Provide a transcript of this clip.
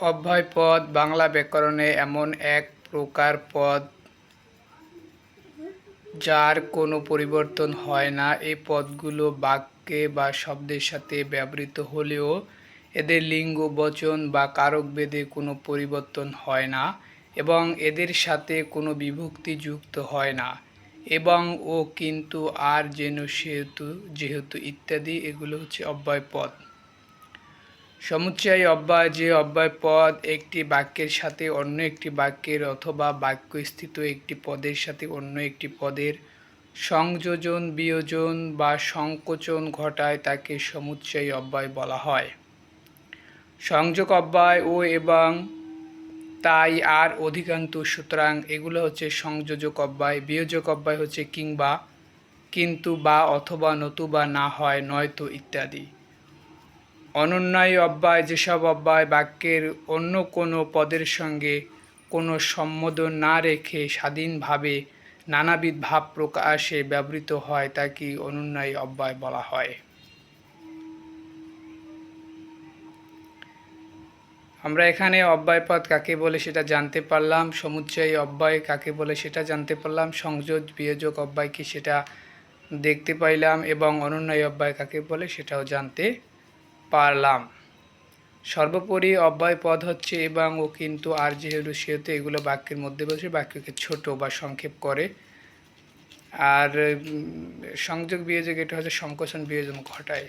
অব্যয় পদ বাংলা ব্যাকরণে এমন এক প্রকার পদ যার কোনো পরিবর্তন হয় না। এই পদগুলো বাক্যে বা শব্দের সাথে ব্যবহৃত হলেও এদের লিঙ্গ, বচন বা কারক ভেদে কোনো পরিবর্তন হয় না এবং এদের সাথে কোনো বিভক্তি যুক্ত হয় না এবং ও কিন্তু আর যেন সেহেতু, যেহেতু ইত্যাদি, এগুলো হচ্ছে অব্যয় পদ সমুচ্চয় অব্যয় যে অব্যয় পদ একটি বাক্যের সাথে অন্য একটি বাক্যের অথবা বাক্যস্থিত একটি পদের সাথে অন্য একটি পদের সংযোজন, বিয়োজন বা সংকোচন ঘটায় তাকে সমুচ্চয় অব্যয় বলা হয়। সংযোগ অব্যয় ও এবং তাই আর অধিকান্ত সুতরাং এগুলো হচ্ছে সংযোজক অব্যয়, বিয়োজক অব্যয় হচ্ছে কিংবা, কিন্তু বা অথবা নতুবা না হয়, নয়তো ইত্যাদি। অনন্যায়ী অব্যয় যেসব অব্যয় বাক্যের অন্য কোনো পদের সঙ্গে কোনো সম্বোধন না রেখে স্বাধীনভাবে নানাবিধ ভাব প্রকাশে ব্যবহৃত হয় তাকে অনুন্যায়ী অব্যয় বলা হয়? আমরা এখানে অব্যয় পদ কাকে বলে সেটা জানতে পারলাম, সমুচ্চয়ী অব্যয় কাকে বলে সেটা জানতে পারলাম, সংযোগ, বিয়োজক অব্যয় কি সেটা দেখতে পাইলাম এবং অনুন্যায়ী অব্যয় কাকে বলে সেটাও জানতে পারলাম। সর্বোপরি অব্যয় পদ হচ্ছে এবং ও কিন্তু আর যেহেতু সেহেতু এগুলো বাক্যের মধ্যে বসে বাক্যকে ছোট বা সংক্ষেপ করে। আর সংযোগ বিয়োজক এটা হচ্ছে সংকোচন বিয়োজন ঘটায়।